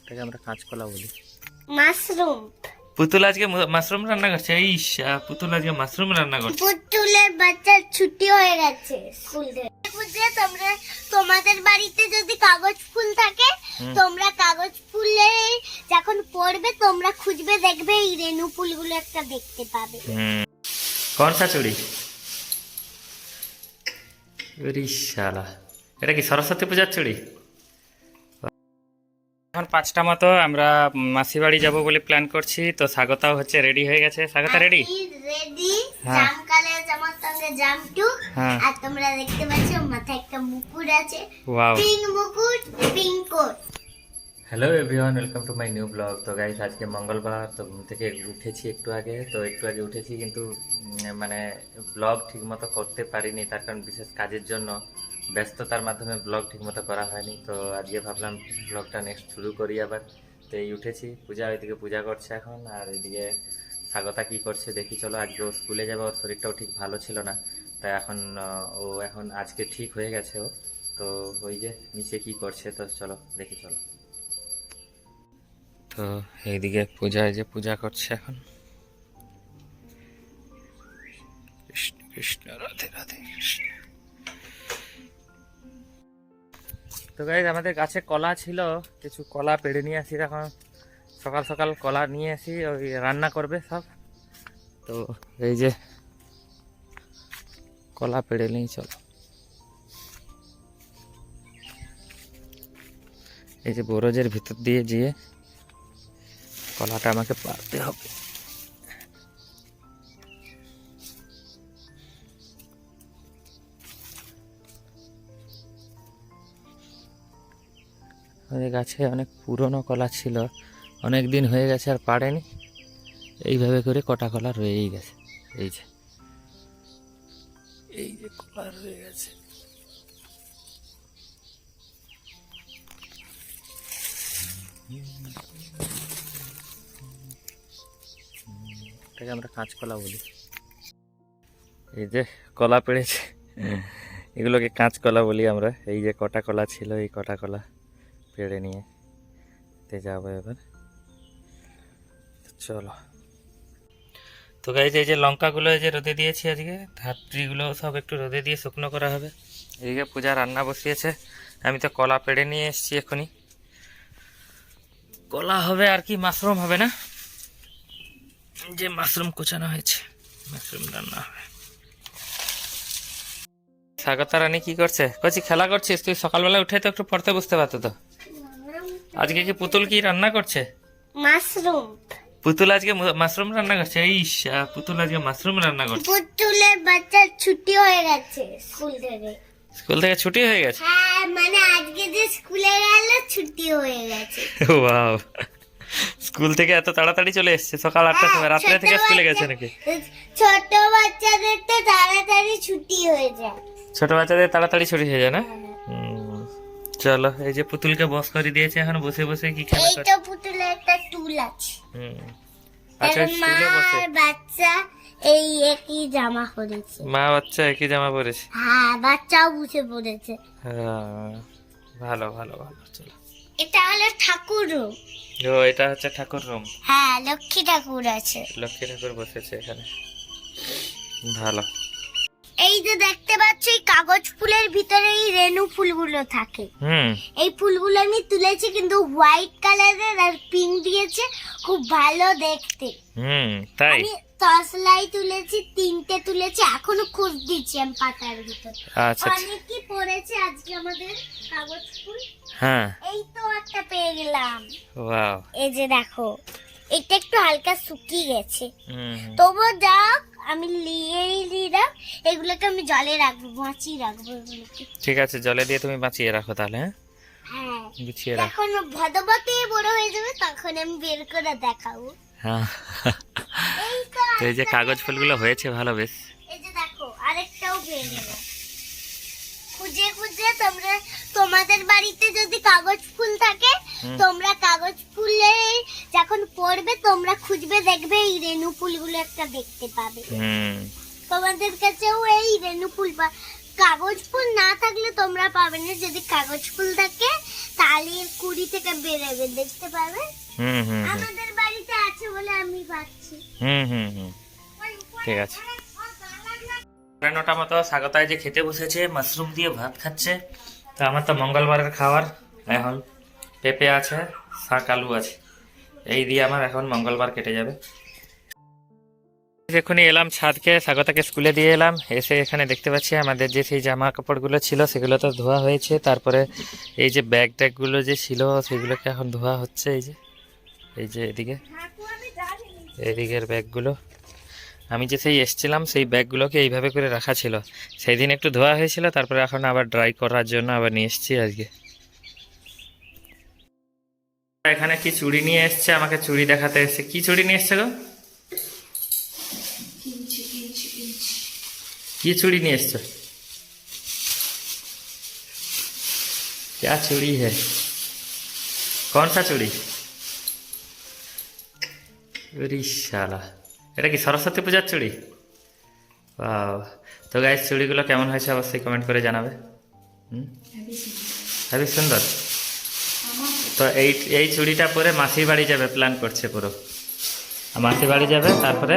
এটাকে আমরা কাঁচকলা বলি। মাশরুম। পুতুল আজকে মাশরুম রান্না করছে এই পুতুল আজকে মাশরুম রান্না করছে। পুতুলের বাচ্চার ছুটি হয়ে গেছে স্কুল থেকে বুঝলে তোমরা তোমাদের বাড়িতে যদি কাগজ ফুল থাকে তোমরা কাগজ ফুলে যখন পড়বে তোমরা খুঁজবে দেখবে এই রেণু ফুলগুলো একটা দেখতে পাবে। কোন সা চুড়ি শালা। এটা কি সরস্বতী পূজার চুড়ি? এখন পাঁচটা মতো আমরা মাসি বাড়ি যাব বলে প্ল্যান করছি তো স্বাগতাও হচ্ছে রেডি হয়ে গেছে। স্বাগতা রেডি রেডি হ্যাঁ। জামার সঙ্গে জাম হ্যাঁ। আর তোমরা দেখতে পাচ্ছ মাথায় একটা মুকুট আছে। পিঙ্ক মুকুট pink coat hello everyone welcome to my new blog তো গাইস আজকে মঙ্গলবার তো ঘুম থেকে উঠেছি একটু আগে তো একটু আগে উঠেছি কিন্তু মানে ব্লগ ঠিকমতো করতে পারিনি তার কারণ বিশেষ কাজের জন্য। ব্যস্ততার মাধ্যমে ব্লগ ঠিকমতো করা হয়নি, তো আজকে ভাবলাম ব্লগটা নেক্সট শুরু করি আবার। তো এই উঠেছি, পূজা ওইদিকে পূজা করছে এখন, আর এদিকে স্বাগতা কি করছে দেখি, চলো আজকে ও স্কুলে যাবে, ওর শরীরটাও ঠিক ভালো ছিল না। তাই এখন ও এখন আজকে ঠিক হয়ে গেছে ও। তো ওই যে নিচে কি করছে, তো চলো দেখি, চলো। তো এইদিকে পূজায় যে পূজা করছে এখন। কৃষ্ণ কৃষ্ণ, রাধে রাধে, কৃষ্ণ। তো গাইজ আমাদের গাছে কলা ছিল, কিছু কলা পেড়ে নিয়ে আসি, এখন সকাল সকাল কলা নিয়ে আসি, ওই রান্না করবে সব। তো এই যে কলা পেড়ে নিয়ে চলো। এই যে বরজের ভিতর দিয়ে যেয়ে কলাটা আমাকে পারতে হবে। আমাদের গাছে অনেক পুরনো কলা ছিল, অনেক দিন হয়ে গেছে আর পারেনি এইভাবে করে কটা কলা রয়েই গেছে, এই যে। এই যে কলা রয়ে গেছে। এটাকে আমরা কাঁচকলা বলি। এই যে কলা পেড়েছে, এগুলোকে কাঁচকলা বলি আমরা। এই যে কটা কলা ছিল, এই কটা কলা। পেড়ে নিয়ে তে যাব এবার। চলো। তো গাইজ এই যে লঙ্কাগুলো এই যে রোদে দিয়েছি আজকে, ধাত্রীগুলো সব একটু রোদে দিয়ে শুকনো করা হবে। এদিকে পূজা রান্না বসিয়েছে, আমি তো কলা পেড়ে নিয়ে এসেছি এখনই। কলা হবে আর কি, মাশরুম হবে না? যে মাশরুম কুচানো হয়েছে, মাশরুম রান্না হবে। স্বাগতা রানী, কি করছে? কচি, খেলা করছিস? তুই সকালবেলা উঠে তো একটু পড়তে বুঝতে পারতো তো। আজকে কি পুতুল কি রান্না করছে? মাশরুম। পুতুল আজকে মাশরুম রান্না করছে? এই পুতুল আজকে মাশরুম রান্না করছে। পুতুলের বাচ্চার ছুটি হয়ে গেছে স্কুল থেকে। স্কুল থেকে ছুটি হয়ে গেছে? হ্যাঁ মানে আজকে যে স্কুলে গেল ছুটি হয়ে গেছে। ওয়াও। স্কুল থেকে এত তাড়াতাড়ি চলে এসেছে? সকাল আটটার সময় রাত্রে হ্যাঁ, ছোট থেকে স্কুলে গেছে নাকি? ছোট বাচ্চাদের তো তাড়াতাড়ি ছুটি হয়ে যায়। ছোট বাচ্চাদের তাড়াতাড়ি ছুটি হয়ে যায় না? হুম, চলো এই যে পুতুলকে বস করে দিয়েছে এখন বসে বসে কি খেলা এই তো পুতুলের একটা টুল আছে। হুম। আচ্ছা মা বসে। বাচ্চা এই একই জামা পরেছে। মা বাচ্চা একই জামা পরেছে? হ্যাঁ বাচ্চাও বুঝে পড়েছে। হ্যাঁ, ভালো ভালো ভালো চলো। এটা হলো ঠাকুর রুম। ও এটা হচ্ছে ঠাকুর রুম। হ্যাঁ লক্ষ্মী ঠাকুর আছে। লক্ষ্মী ঠাকুর বসেছে এখানে। ভালো। এই যে দেখতে পাচ্ছ এই কাগজ ফুলের ভিতরে এই রেণু ফুলগুলো থাকে। হুম। এই ফুলগুলো আমি তুলেছি কিন্তু হোয়াইট কালারের আর পিঙ্ক দিয়েছে খুব ভালো দেখতে। হুম তাই? আমি তসলাই তুলেছি তিনটে তুলেছি এখনও খুঁজ দিচ্ছি আমি পাতার ভিতর। আচ্ছা আচ্ছা। অনেক কি পড়েছে আজকে আমাদের কাগজ ফুল? হ্যাঁ। এই তো একটা পেয়ে গেলাম। ওয়াও। এই যে দেখো এটা একটু হালকা শুকিয়ে গেছে। তবুও যাক আমি লিয়েই দিলাম এগুলোকে আমি জলে রাখব বাঁচিয়ে রাখব এগুলোকে। ঠিক আছে জলে দিয়ে তুমি বাঁচিয়ে রাখো তাহলে হ্যাঁ? হ্যাঁ। গুছিয়ে রাখো। যখন ভদবতে বড় হয়ে যাবে তখন আমি বের করে দেখাবো। হ্যাঁ। এই তো তো এই যে কাগজ ফুলগুলো হয়েছে ভালো বেশ। এই যে দেখো আরেকটাও পেয়ে গেলাম খুঁজে খুঁজে তোমরা তোমাদের বাড়িতে যদি কাগজ ফুল থাকে। তোমরা কাগজ ফুলে যখন পড়বে তোমরা খুঁজবে দেখবে এই রেণু ফুলগুলো একটা দেখতে পাবে। তোমাদের কাছেও এই রেণু ফুল কাগজ ফুল না থাকলে তোমরা পাবে না। যদি কাগজ ফুল থাকে তাহলে কুড়ি থেকে বেরোবে দেখতে পাবে? আমাদের বাড়িতে আছে বলে আমি পাচ্ছি। হুম হুম হুম। ঠিক আছে। সাড়ে নটা মতো স্বাগতায় যে খেতে বসেছে মাশরুম দিয়ে ভাত খাচ্ছে। তো আমার তো মঙ্গলবারের খাবার এখন পেঁপে আছে, শাক, আলু আছে। এই দিয়ে আমার এখন মঙ্গলবার কেটে যাবে। এখনই এলাম ছাদকে, স্বাগতাকে স্কুলে দিয়ে এলাম। এসে এখানে দেখতে পাচ্ছি আমাদের যে সেই জামা কাপড়গুলো ছিল, সেগুলো তো ধোয়া হয়েছে। তারপরে এই যে ব্যাগ ট্যাগগুলো যে ছিল, সেগুলোকে এখন ধোয়া হচ্ছে। এই যে এই যে এদিকে, এদিকের ব্যাগগুলো। আমি যে সেই এসছিলাম, সেই ব্যাগগুলোকে এইভাবে করে রাখা ছিল। সেই দিন একটু ধোয়া হয়েছিল, তারপরে এখন আবার ড্রাই করার জন্য আবার নিয়ে এসেছি আজকে। এখানে কি চুড়ি নিয়ে এসছে আমাকে চুড়ি দেখাতে এসছে কি চুড়ি নিয়ে এসছে গো কি চুড়ি নিয়ে এসছো क्या चूड़ी है कौन सा चूड़ी ওরে শালা এটা কি সরস্বতী পূজার চুড়ি বাহ তো গাইস চুড়িগুলো কেমন হয়েছে অবশ্যই কমেন্ট করে জানাবে হুম হেবি সুন্দর তো এই এই চুড়িটা পরে মাসির বাড়ি যাবে প্ল্যান করছে পুরো। মাসির বাড়ি যাবে তারপরে?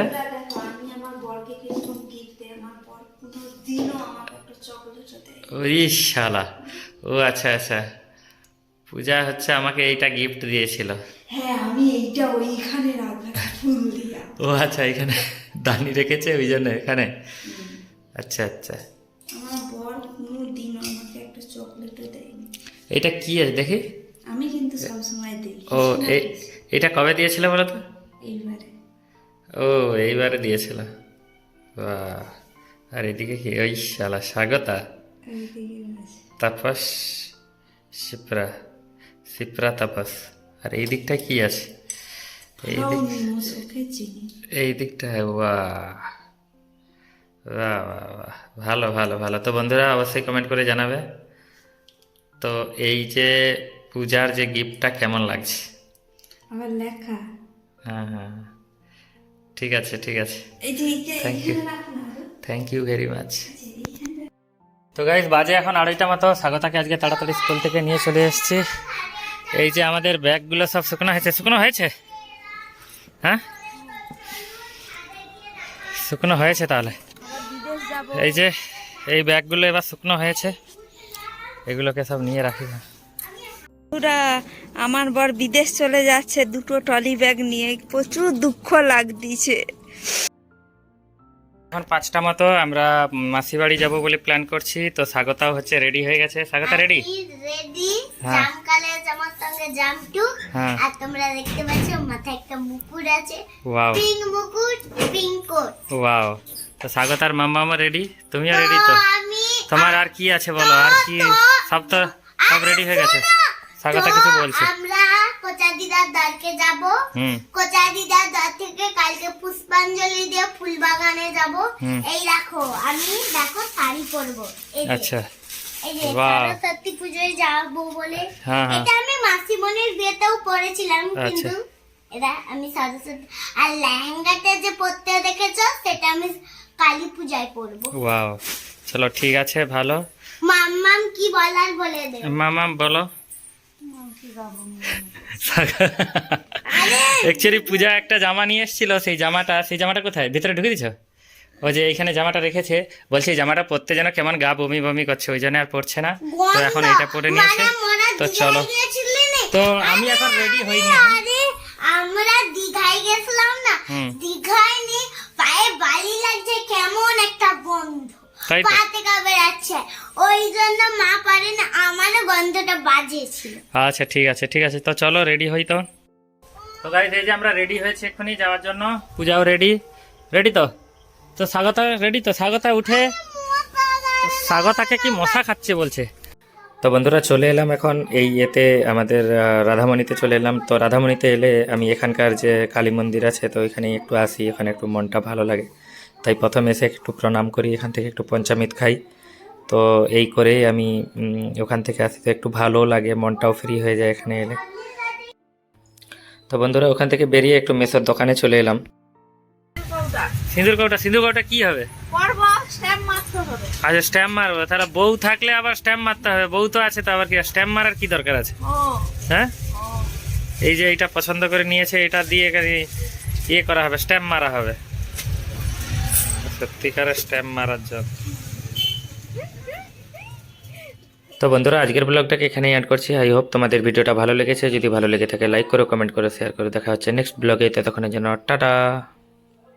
শালা ও আচ্ছা আচ্ছা। পূজা হচ্ছে আমাকে এইটা গিফট দিয়েছিল। হ্যাঁ আমি এইটা ওইখানে ও আচ্ছা এখানে দানি রেখেছে ওই জন্য এখানে? আচ্ছা আচ্ছা। এটা কি আছে দেখি। দিই। ও এটা কবে দিয়েছিল বলো তো? এইবারে। ও এইবারে দিয়েছিল। বাহ আর এদিকে কি? ওই শালা স্বাগতা। তাপস শিপ্রা শিপ্রা তাপস। আর এই দিকটা কি আছে? এই এই দিকটা বাহ। বাহ ভালো ভালো ভালো। তো বন্ধুরা অবশ্যই কমেন্ট করে জানাবে। তো এই যে পূজার যে গিফটটা কেমন লাগছে? আবার লেখা। হ্যাঁ হ্যাঁ। ঠিক আছে ঠিক আছে। you. এখানে থ্যাংক ইউ ভেরি মাচ তো গাইজ বাজে এখন আড়াইটা মতো স্বাগতাকে আজকে তাড়াতাড়ি স্কুল থেকে নিয়ে চলে এসেছি। এই যে আমাদের ব্যাগগুলো সব শুকনো হয়েছে। শুকনো হয়েছে? হ্যাঁ? শুকনো হয়েছে তাহলে। এই যে এই ব্যাগগুলো এবার শুকনো হয়েছে। এগুলোকে সব নিয়ে রাখি। না পুরা আমার বর বিদেশ চলে যাচ্ছে দুটো টলি ব্যাগ নিয়ে। প্রচুর দুঃখ লাগদিছে এখন পাঁচটা মতো আমরা মাসি বাড়ি যাব বলে প্ল্যান করছি তো স্বাগতাও হচ্ছে রেডি হয়ে গেছে? স্বাগতা রেডি রেডি হ্যাঁ। জামার সঙ্গে হ্যাঁ। আর তোমরা দেখতে পাচ্ছ মাথায় একটা মুকুট আছে। ওয়াও পিঙ্ক মুকুট পিঙ্ক কোট ওয়াও তো স্বাগতার মাম্মামা রেডি তুমিও রেডি তো? তোমার আর কি আছে বলো? আর কি? সব তো সব রেডি হয়ে গেছে। স্বাগতা কিছু বলছে। আমরা কোচা দিদার দরকে যাব। কোচা দিদার থেকে কালকে পুষ্পাঞ্জলি দিয়ে ফুল বাগানে যাব এই দেখো আমি দেখো শাড়ি পরবো। আচ্ছা। এই যে বাহ। সরস্বতী পুজোয় যাব বলে। হ্যাঁ হ্যাঁ। এটা আমি মাসিমণির বিয়েতেও পরেছিলাম আচ্ছা। কিন্তু এটা আমি সরস্বতী আর লেহেঙ্গাটা যে পরতে দেখেছ সেটা আমি কালী পূজায় পরবো। ওয়াও। চলো ঠিক আছে ভালো। মাম্মাম কি বলার বলে দে। মামাম বলো। অ্যাকচুয়ালি পূজা একটা জামা নিয়ে এসেছিল সেই জামাটা সেই জামাটা কোথায়? ভিতরে ঢুকে দিছো? ও যে এইখানে জামাটা রেখেছে বলছে এই জামাটা পরতে যেন কেমন গা বমি বমি করছে ওই জন্য আর পরছে না। তো এখন এটা পরে নিয়েছে তো চলো। তো আমি এখন রেডি হইনি। আমরা দীঘায় গেছিলাম না। হুম। দীঘায় নি পায়ে বালি লাগছে কেমন একটা গন্ধ তাই ওই জন্য মা পারে না আমারও গন্ধটা বাজেছিল আচ্ছা ঠিক আছে ঠিক আছে। তো চলো রেডি হই তো। তো গাইজ এই যে আমরা রেডি হয়েছি এক্ষুনি যাওয়ার জন্য। পূজাও রেডি রেডি তো? তো স্বাগতা রেডি তো? স্বাগতা উঠে। স্বাগতাকে কি মশা খাচ্ছে বলছে? তো বন্ধুরা চলে এলাম এখন এই ইয়েতে আমাদের রাধামণিতে চলে এলাম। তো রাধামণিতে এলে আমি এখানকার যে কালী মন্দির আছে তো এখানে একটু আসি এখানে একটু মনটা ভালো লাগে। তাই প্রথমে এসে একটু প্রণাম করি এখান থেকে একটু পঞ্চামৃত খাই। তো এই করেই আমি ওখান থেকে আসি তো একটু ভালো লাগে মনটাও ফ্রি হয়ে যায় এখানে এলে। তো বন্ধুরা ওখান থেকে বেরিয়ে একটু মেসের দোকানে চলে এলাম। সিঁদুর কৌটা সিঁদুর কৌটা কি হবে? পর্ব স্ট্যাম্প মারতে হবে। আচ্ছা স্ট্যাম্প মারবো। তাহলে বউ থাকলে আবার স্ট্যাম্প মারতে হবে। বউ তো আছে তো আবার কি স্ট্যাম্প মারার কি দরকার আছে? হ্যাঁ? এই যে এটা পছন্দ করে নিয়েছে এটা দিয়ে ইয়ে করা হবে স্ট্যাম্প মারা হবে। সত্যিকারের স্ট্যাম্প মারার জন্য। তো বন্ধুরা, আজকের ব্লগটাকে এখানেই অ্যাড করছি। আই হোপ তোমাদের ভিডিওটা ভালো লেগেছে। যদি ভালো লেগে থাকে লাইক করো কমেন্ট করো শেয়ার করে। দেখা হচ্ছে নেক্সট ব্লগে। ততক্ষণের জন্য টাটা।